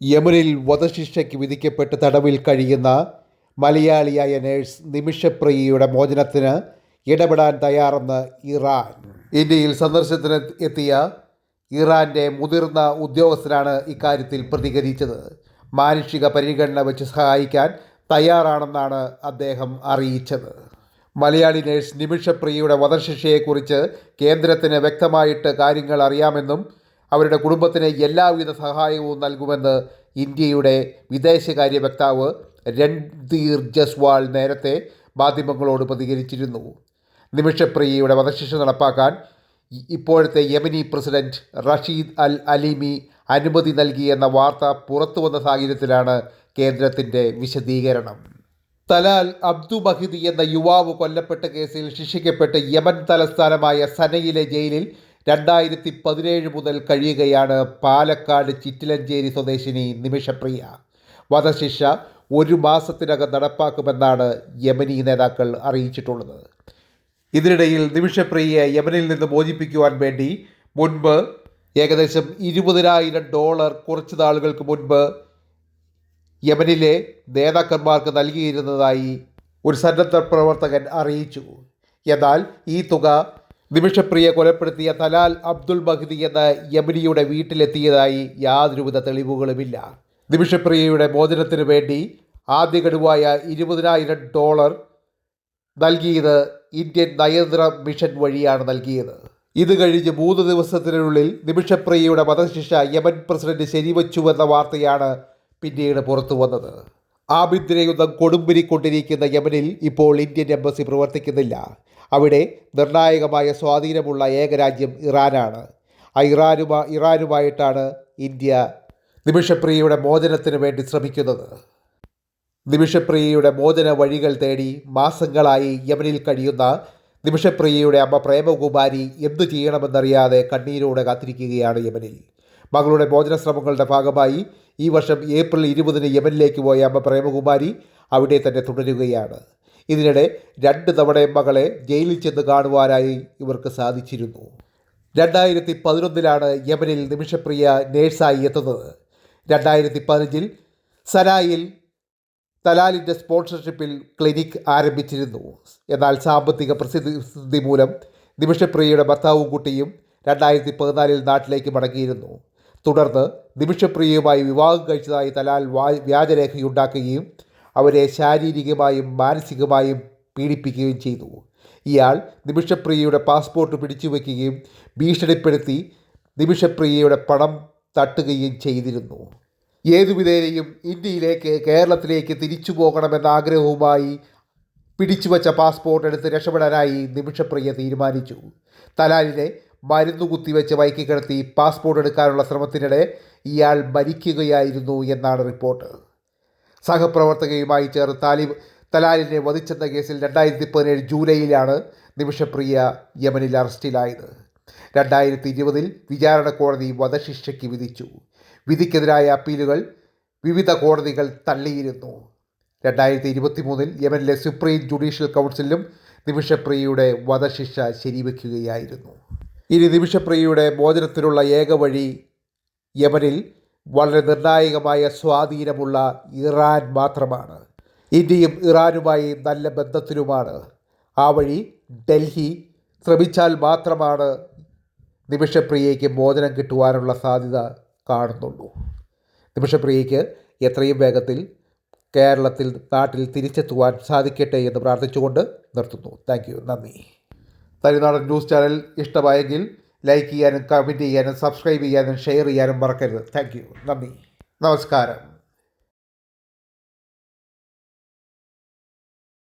യമനിൽ വധശിക്ഷയ്ക്ക് വിധിക്കപ്പെട്ട് തടവിൽ കഴിയുന്ന മലയാളിയായ നേഴ്സ് നിമിഷപ്രിയയുടെ മോചനത്തിന് ഇടപെടാൻ തയ്യാറെന്ന് ഇറാൻ. ഇന്ത്യയിൽ സന്ദർശനത്തിന് എത്തിയ ഇറാന്റെ മുതിർന്ന ഉദ്യോഗസ്ഥനാണ് ഇക്കാര്യത്തിൽ പ്രതികരിച്ചത്. മാനുഷിക പരിഗണന വെച്ച് സഹായിക്കാൻ തയ്യാറാണെന്നാണ് അദ്ദേഹം അറിയിച്ചത്. മലയാളി നേഴ്സ് നിമിഷപ്രിയയുടെ വധശിക്ഷയെക്കുറിച്ച് കേന്ദ്രത്തിന് വ്യക്തമായിട്ട് കാര്യങ്ങൾ അറിയാമെന്നും അവരുടെ കുടുംബത്തിന് എല്ലാവിധ സഹായവും നൽകുമെന്ന് ഇന്ത്യയുടെ വിദേശകാര്യ വക്താവ് രൺധീർ ജസ്വാൾ നേരത്തെ മാധ്യമങ്ങളോട് പ്രതികരിച്ചിരുന്നു. നിമിഷപ്രിയയുടെ വധശിക്ഷ നടപ്പാക്കാൻ ഇപ്പോഴത്തെ Yemeni president Rashid al Alimi അനുമതി നൽകിയെന്ന വാർത്ത പുറത്തുവന്ന സാഹചര്യത്തിലാണ് കേന്ദ്രത്തിന്റെ വിശദീകരണം. തലാൽ അബ്ദു മഹിദി എന്ന യുവാവ് കൊല്ലപ്പെട്ട കേസിൽ ശിക്ഷിക്കപ്പെട്ട് യമൻ തലസ്ഥാനമായ സനയിലെ ജയിലിൽ രണ്ടായിരത്തി പതിനേഴ് മുതൽ കഴിയുകയാണ് പാലക്കാട് ചിറ്റിലഞ്ചേരി സ്വദേശിനി നിമിഷപ്രിയ. വധശിക്ഷ ഒരു മാസത്തിനകം നടപ്പാക്കുമെന്നാണ് യമനി നേതാക്കൾ അറിയിച്ചിട്ടുള്ളത്. ഇതിനിടയിൽ നിമിഷപ്രിയയെ യമനിൽ നിന്ന് മോചിപ്പിക്കുവാൻ വേണ്ടി മുൻപ് ഏകദേശം ഇരുപതിനായിരം ഡോളർ കുറച്ച് നാളുകൾക്ക് മുൻപ് യമനിലെ നേതാക്കന്മാർക്ക് നൽകിയിരുന്നതായി ഒരു സന്നദ്ധ പ്രവർത്തകൻ അറിയിച്ചു. എന്നാൽ ഈ തുക നിമിഷപ്രിയ കൊലപ്പെടുത്തിയ തലാൽ അബ്ദുൾ ബഹദി എന്ന യമനിയുടെ വീട്ടിലെത്തിയതായി യാതൊരുവിധ തെളിവുകളുമില്ല. നിമിഷപ്രിയയുടെ മോചനത്തിനു വേണ്ടി ആദ്യ ഗഡുവായ ഇരുപതിനായിരം ഡോളർ നൽകിയത് ഇന്ത്യൻ നയതന്ത്ര മിഷൻ വഴിയാണ് നൽകിയത്. ഇത് കഴിഞ്ഞ് മൂന്ന് ദിവസത്തിനുള്ളിൽ നിമിഷപ്രിയയുടെ വധശിക്ഷ യമൻ പ്രസിഡന്റ് ശരിവച്ചുവെന്ന വാർത്തയാണ് പിന്നീട് പുറത്തു വന്നത്. ആഭ്യന്തര കൊടുമ്പിരിക്കൊണ്ടിരിക്കുന്ന യമനിൽ ഇപ്പോൾ ഇന്ത്യൻ എംബസി പ്രവർത്തിക്കുന്നില്ല. അവിടെ നിർണായകമായ സ്വാധീനമുള്ള ഏക രാജ്യം ഇറാനാണ്. ആ ഇറാനുമാ ഇറാനുമായിട്ടാണ് ഇന്ത്യ നിമിഷപ്രിയയുടെ മോചനത്തിന് വേണ്ടി ശ്രമിക്കുന്നത്. നിമിഷപ്രിയയുടെ മോചന വഴികൾ തേടി മാസങ്ങളായി യമനിൽ കഴിയുന്ന നിമിഷപ്രിയയുടെ അമ്മ പ്രേമകുമാരി എന്തു ചെയ്യണമെന്നറിയാതെ കണ്ണീരോടെ കാത്തിരിക്കുകയാണ് യമനിൽ. മകളുടെ മോചന ശ്രമങ്ങളുടെ ഭാഗമായി ഈ വർഷം ഏപ്രിൽ ഇരുപതിന് യമനിലേക്ക് പോയ അമ്മ പ്രേമകുമാരി അവിടെ തന്നെ തുടരുകയാണ്. ഇതിനിടെ രണ്ട് തവണ മകളെ ജയിലിൽ ചെന്ന് കാണുവാനായി ഇവർക്ക് സാധിച്ചിരുന്നു. രണ്ടായിരത്തി പതിനൊന്നിലാണ് യമനിൽ നിമിഷപ്രിയ നേഴ്സായി എത്തുന്നത്. രണ്ടായിരത്തി പതിനഞ്ചിൽ സനായിൽ തലാലിന്റെ സ്പോൺസർഷിപ്പിൽ ക്ലിനിക് ആരംഭിച്ചിരുന്നു. എന്നാൽ സാമ്പത്തിക പ്രസിദ്ധി മൂലം നിമിഷപ്രിയയുടെ ഭർത്താവും കുട്ടിയും രണ്ടായിരത്തി പതിനാലിൽ നാട്ടിലേക്ക് മടങ്ങിയിരുന്നു. തുടർന്ന് നിമിഷപ്രിയയുമായി വിവാഹം കഴിച്ചതായി തലാൽ വ്യാജരേഖയുണ്ടാക്കുകയും അവരെ ശാരീരികമായും മാനസികമായും പീഡിപ്പിക്കുകയും ചെയ്തു. ഇയാൾ നിമിഷപ്രിയയുടെ പാസ്പോർട്ട് പിടിച്ചു വയ്ക്കുകയും ഭീഷണിപ്പെടുത്തി നിമിഷപ്രിയയുടെ പണം തട്ടുകയും ചെയ്തിരുന്നു. ഏതുവിധേനയും ഇന്ത്യയിലേക്ക് കേരളത്തിലേക്ക് തിരിച്ചു പോകണമെന്ന ആഗ്രഹവുമായി പിടിച്ചുവച്ച പാസ്പോർട്ട് എടുത്ത് രക്ഷപ്പെടാനായി നിമിഷപ്രിയ തീരുമാനിച്ചു. തലാലിനെ മരുന്നു കുത്തിവെച്ച് വൈക്കിക്കിടത്തി പാസ്പോർട്ട് എടുക്കാനുള്ള ശ്രമത്തിനിടെ ഇയാൾ മരിക്കുകയായിരുന്നു എന്നാണ് റിപ്പോർട്ട്. സഹപ്രവർത്തകയുമായി ചേർന്ന് താലിബ് തലാലിനെ വധിച്ചെന്ന കേസിൽ രണ്ടായിരത്തി പതിനേഴ് ജൂലൈയിലാണ് നിമിഷപ്രിയ യമനിൽ അറസ്റ്റിലായത്. രണ്ടായിരത്തി ഇരുപതിൽ വിചാരണ കോടതി വധശിക്ഷയ്ക്ക് വിധിച്ചു. വിധിക്കെതിരായ അപ്പീലുകൾ വിവിധ കോടതികൾ തള്ളിയിരുന്നു. രണ്ടായിരത്തി ഇരുപത്തി മൂന്നിൽ യമനിലെ സുപ്രീം ജുഡീഷ്യൽ കൗൺസിലും നിമിഷപ്രിയയുടെ വധശിക്ഷ ശരിവെക്കുകയായിരുന്നു. ഇനി നിമിഷപ്രിയയുടെ മോചനത്തിനുള്ള ഏക വഴി യമനിൽ വളരെ നിർണായകമായ സ്വാധീനമുള്ള ഇറാൻ മാത്രമാണ്. ഇന്ത്യയും ഇറാനുമായി നല്ല ബന്ധത്തിലുമാണ്. ആ വഴി ഡൽഹി ശ്രമിച്ചാൽ മാത്രമാണ് നിമിഷപ്രിയയ്ക്ക് മോചനം കിട്ടുവാനുള്ള സാധ്യത കാണുന്നുള്ളൂ. നിമിഷപ്രിയയ്ക്ക് എത്രയും വേഗത്തിൽ കേരളത്തിൽ നാട്ടിൽ തിരിച്ചെത്തുവാൻ സാധിക്കട്ടെ എന്ന് പ്രാർത്ഥിച്ചുകൊണ്ട് നിർത്തുന്നു. Thank you. നന്ദി. തനിനാടൻ ന്യൂസ് ചാനൽ ഇഷ്ടമായെങ്കിൽ ലൈക്ക് ചെയ്യാനും കമന്റ് ചെയ്യാനും സബ്സ്ക്രൈബ് ചെയ്യാനും ഷെയർ ചെയ്യാനും മറക്കരുത്. താങ്ക് യു നന്ദി. നമസ്കാരം.